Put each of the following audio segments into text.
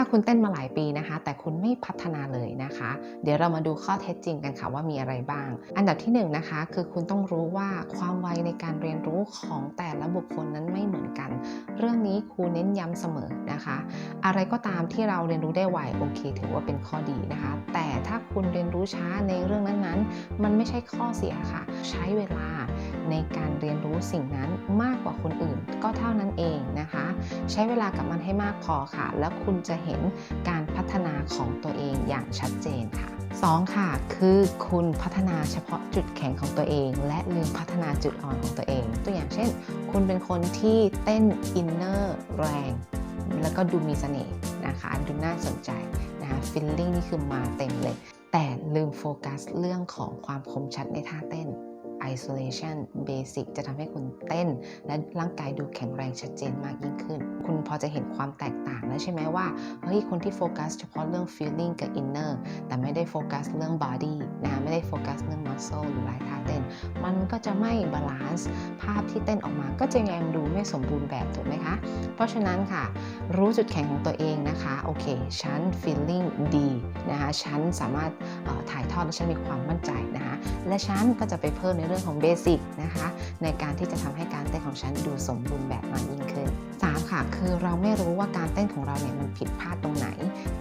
ถ้าคุณเต้นมาหลายปีนะคะ แต่คุณไม่พัฒนาเลยนะคะ เดี๋ยวเรามาดูข้อเท็จจริงกันค่ะว่ามีอะไรบ้าง อันดับที่1นงนะคะ คือคุณต้องรู้ว่าความไวในการเรียนรู้ของแต่ละบุคคลนั้นไม่เหมือนกัน เรื่องนี้ครูเน้นย้ำเสมอนะคะ อะไรก็ตามที่เราเรียนรู้ได้ไวโอเค ถือว่าเป็นข้อดีนะคะ แต่ถ้าคุณเรียนรู้ช้าในเรื่องนั้นๆ มันไม่ใช่ข้อเสียค่ะ ใช้เวลา ในการเรียนรู้สิ่งนั้นมากกว่าคนอื่น ก็เท่านั้นเองนะคะ ใช้เวลากับมันให้มากพอค่ะ แล้วคุณจะเห็นการพัฒนาของตัวเองอย่างชัดเจนค่ะ 2. ค่ะ คือคุณพัฒนาเฉพาะจุดแข็งของตัวเอง และลืมพัฒนาจุดอ่อนของตัวเอง ตัวอย่างเช่น คุณเป็นคนที่เต้นอินเนอร์แรงแล้วก็ดูมีเสน่ห์นะคะดูน่าสนใจนะคะฟิลลิ่งนี่คือมาเต็มเลย แต่ลืมโฟกัสเรื่องของความคมชัดในท่าเต้น isolation basic จะทำให้คุณเต้น และร่างกายดูแข็งแรงชัดเจนมากยิ่งขึ้น คุณพอจะเห็นความแตกต่างแล้วใช่ไหมว่า เฮ้ย คนที่โฟกัสเฉพาะเรื่อง feeling กับ inner แต่ไม่ได้โฟกัสเรื่อง body นะไม่ได้โฟกัสเรื่อง muscle หรือลายท่าเต้น มันก็จะไม่บาลานซ์ภาพที่เต้นออกมาก็จะยังดูไม่สมบูรณ์แบบถูกไหมคะ เพราะฉะนั้นค่ะ รู้จุดแข็งของตัวเองนะคะโอเคฉัน feeling ดีนะคะฉันสามารถถ่ายทอดและฉันมีความมั่นใจนะคะและฉันก็จะไปเพิ่มในเรื่องของเบสิกนะคะในการที่จะทำให้การเต้นของฉันดูสมบูรณ์แบบมากยิ่งขึ้น ค่ะ คือเราไม่รู้ว่าการเต้นของเราเนี่ยมันผิดพลาดตรงไหน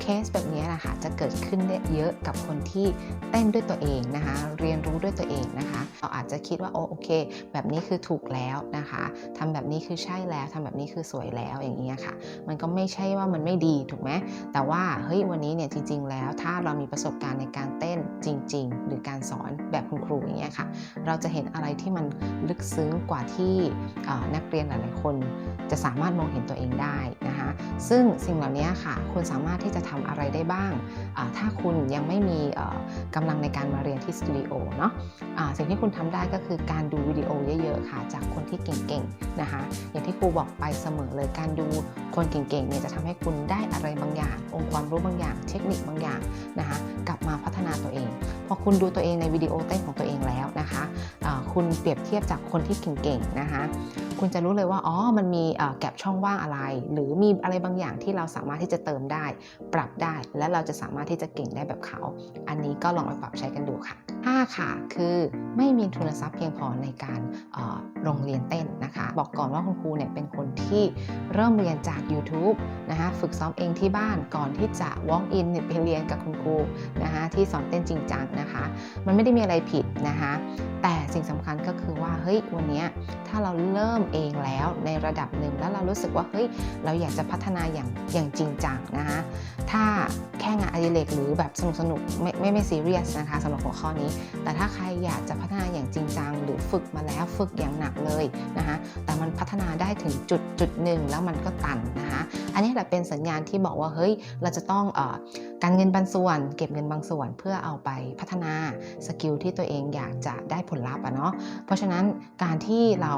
เคสแบบนี้นะค่ะจะเกิดขึ้นได้เยอะกับคนที่เต้นด้วยตัวเองนะคะ เรียนรู้ด้วยตัวเองนะคะ เราอาจจะคิดว่าโอโอเค แบบนี้คือถูกแล้วนะคะทำแบบนี้คือใช่แล้วทำแบบนี้คือสวยแล้วอย่างนี้ยค่ะ มันก็ไม่ใช่ว่ามันไม่ดีถูกไหมแต่ว่าเฮ้ยวันนี้เนี่ยจริง ๆ แล้วถ้าเรามีประสบการณ์ในการเต้นจริง ๆ หรือการสอนแบบคุณครูอย่างเงี้ยค่ะ เราจะเห็นอะไรที่มันลึกซึ้งกว่าที่นักเรียนหลายๆคน จะสามารถมองเห็นตัวเองได้นะคะ ซึ่งสิ่งเหล่านี้ค่ะคุณสามารถที่จะทำอะไรได้บ้าง ถ้าคุณยังไม่มีเอ่อกำลังในการมาเรียนที่สตูดิโอเนาะสิ่งที่คุณทำได้ก็คือการดูวิดีโอเยอะๆค่ะ จากคนที่เก่งๆนะคะ อย่างที่ครูบอกไปเสมอเลยการดูคนเก่งๆเนี่ยจะทำให้คุณได้อะไรบางอย่าง องค์ความรู้บางอย่าง เทคนิคบางอย่างนะคะกลับมาพัฒนาตัวเอง พอคุณดูตัวเองในวิดีโอเต้นของตัวเองแล้วนะคะอ่าคุณเปรียบเทียบจากคนที่เก่งๆนะคะ คุณจะรู้เลยว่าอ๋อมันมีแก็บช่องว่างอะไร หรือมีอะไรบางอย่างที่เราสามารถที่จะเติมได้ ปรับได้ และเราจะสามารถที่จะเก่งได้แบบเขา อันนี้ก็ลองไปปรับใช้กันดูค่ะ5ค่ะ คือไม่มีทุนทรัพย์เพียงพอในการโรงเรียนเต้นนะคะ บอกก่อนว่าคุณครูเนี่ยเป็นคนที่เริ่มเรียนจาก YouTube นะคะฝึกซ้อมเองที่บ้านก่อนที่จะ walk in เนี่ยไปเรียนกับคุณครูนะคะที่สอนเต้นจริงจังนะคะ มันไม่ได้มีอะไรผิดนะคะแต่ สิ่งสำคัญก็คือว่าเฮ้ยวันนี้ถ้าเราเริ่มเองแล้วในระดับหนึ่งแล้วเรารู้สึกว่าเฮ้ยเราอยากจะพัฒนาอย่างอย่างจริงจังนะคะถ้าแค่งานอดิเรกหรือแบบสนุกสนุกไม่ไม่ไม่ซีเรียสนะคะสำหรับหัวข้อนี้ แต่ถ้าใครอยากจะพัฒนาอย่างจริงจังหรือฝึกมาแล้วฝึกอย่างหนักเลยนะคะแต่มันพัฒนาได้ถึงจุดจุดหนึ่งแล้วมันก็ตันนะคะอันนี้แหละเป็นสัญญาณที่บอกว่าเฮ้ยเราจะต้องเออการเงินบางส่วน เก็บเงินบางส่วนเพื่อเอาไปพัฒนาสกิลที่ตัวเองอยากจะได้ผลลัพธ์อะเนาะเพราะฉะนั้นการที่เรา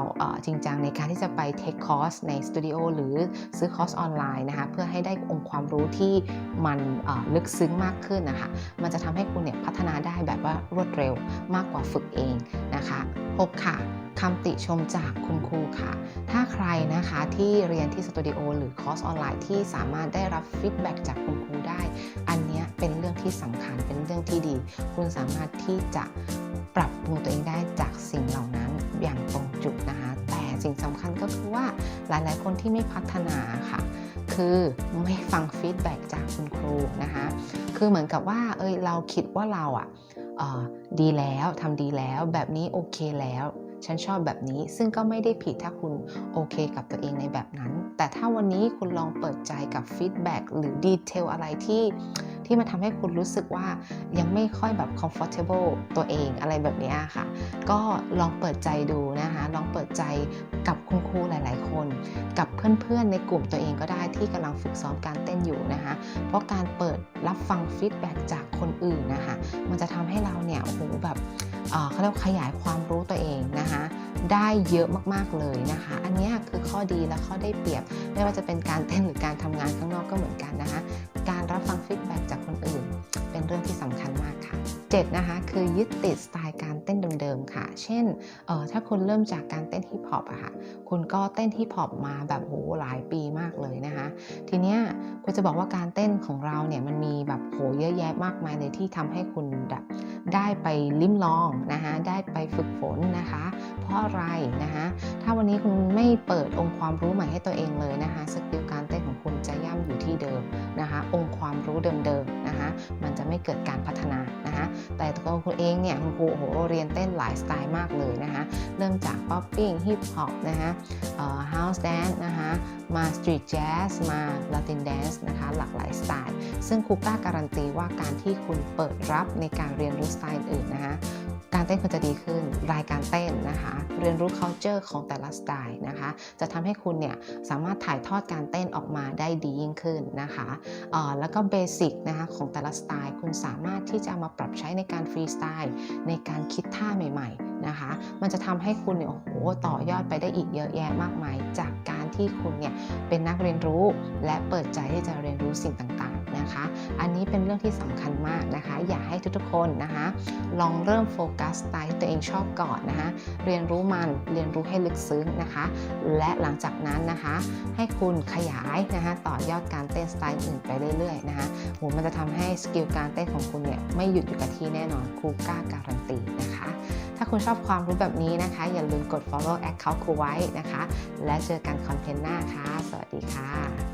จริงจังในการที่จะไปเทคคอร์สในสตูดิโอหรือซื้อคอร์สออนไลน์นะคะเพื่อให้ได้องค์ความรู้ที่มันลึกซึ้งมากขึ้นนะคะมันจะทำให้คุณเนี่ยพัฒนาได้แบบว่ารวดเร็วมากกว่าฝึกเองนะคะ6ค่ะคำติชมจากคุณครูค่ะ ถ้าใครนะคะที่เรียนที่สตูดิโอหรือคอร์สออนไลน์ที่สามารถได้รับฟีดแบ็กจากคุณครูได้ อันนี้เป็นเรื่องที่สำคัญเป็นเรื่องที่ดี คุณสามารถที่จะ ปรับปรุงตัวเองได้จากสิ่งเหล่านั้นอย่างตรงจุดนะคะ แต่สิ่งสำคัญก็คือว่าหลายๆ คนที่ไม่พัฒนาค่ะ คือไม่ฟังฟีดแบ็กจากคุณครูนะคะ คือเหมือนกับว่าเอยเราคิดว่าเราอะเอ่อดีแล้วทำดีแล้วแบบนี้โอเคแล้วฉันชอบแบบนี้ซึ่งก็ไม่ได้ผิดถ้าคุณโอเคกับตัวเองในแบบนั้น แต่ถ้าวันนี้คุณลองเปิดใจกับฟีดแบ็กหรือดีเทลอะไรที่ ที่มันทำให้คุณรู้สึกว่ายังไม่ค่อยแบบ comfortable ตัวเองอะไรแบบนี้ค่ะ ก็ลองเปิดใจดูนะคะ ลองเปิดใจกับคุณครูหลาย ๆ คน กับเพื่อน ๆ ในกลุ่มตัวเองก็ได้ที่กำลังฝึกซ้อมการเต้นอยู่นะคะ เพราะการเปิดรับฟังฟีดแบ็กจากคนอื่นนะคะ มันจะทำให้เราเนี่ยโอ้โหแบบเขาเรียกว่าขยายความรู้ตัวเองนะคะ ได้เยอะมากๆเลยนะคะ อันนี้คือข้อดีและข้อได้เปรียบ ไม่ว่าจะเป็นการเต้นหรือการทำงานข้างนอกก็เหมือนกันนะคะ การรับฟังฟีดแบ็จากคนอื่น เป็นเรื่องที่สำคัญมากค่ะ 7 นะคะ คือยึดติดสไตล์การเต้นเดิมๆค่ะ เช่นเออถ้าคุณเริ่มจากการเต้นฮิปฮอปอะค่ะ คุณก็เต้นฮิปฮอปมาแบบโหหลายปีมากเลยนะคะ ทีเนี้ยคุณจะบอกว่าการเต้นของเราเนี่ยมันมีแบบโหเยอะแยะมากมายเลยที่ทำให้คุณแบบได้ไปลิ้มลองนะคะได้ไปฝึกฝนนะคะ เพราะอะไรนะคะถ้าวันนี้คุณไม่เปิดองค์ความรู้ใหม่ให้ตัวเองเลยนะคะสกิลการเต้น คุณจะย่ำอยู่ที่เดิมนะคะ องค์ความรู้เดิมๆนะคะ มันจะไม่เกิดการพัฒนา แต่ตัวคุณเองเนี่ยคุณครูโอ้โหเรียนเต้นหลายสไตล์มากเลยนะคะเริ่มจากป๊อปปิ้งฮิปฮอปนะคะเฮาส์แดนซ์นะคะมาสตรีทแจ๊สมาลาตินแดนซ์นะคะหลากหลายสไตล์ ซึ่งครูกล้าการันตีว่าการที่คุณเปิดรับในการเรียนรู้สไตล์อื่นนะคะการเต้นคุณจะดีขึ้น รายการเต้นนะคะ เรียนรู้ culture ของแต่ละสไตล์นะคะ จะทำให้คุณเนี่ยสามารถถ่ายทอดการเต้นออกมาได้ดียิ่งขึ้นนะคะออแล้วก็เบสิกนะคะของแต่ละสไตล์ คุณสามารถที่จะมาปรับใช้ในการฟรีสไตล์ในการคิดท่าใหม่ ๆ นะคะ มันจะทำให้คุณเนี่ยโอ้โหต่อยอดไปได้อีกเยอะแยะมากมายจากก ที่คุณเนี่ยเป็นนักเรียนรู้ และเปิดใจที่จะเรียนรู้สิ่งต่างๆนะคะ อันนี้เป็นเรื่องที่สำคัญมากนะคะ อยากให้ทุกๆคนนะคะ ลองเริ่มโฟกัสสไตล์ที่ตัวเองชอบก่อนนะคะ เรียนรู้มันเรียนรู้ให้ลึกซึ้งนะคะ และหลังจากนั้นนะคะ ให้คุณขยายนะคะต่อยอดการเต้นสไตล์อื่นไปเรื่อยๆนะคะโหมันจะทำให้สกิลการเต้นของคุณเนี่ยไม่หยุดอยู่กับที่แน่นอนครูกล้าการันตีน ถ้าคุณชอบความรู้แบบนี้นะคะ อย่าลืมกด follow account ครูไว้นะคะ และเจอกันคอนเทนต์หน้าค่ะ สวัสดีค่ะ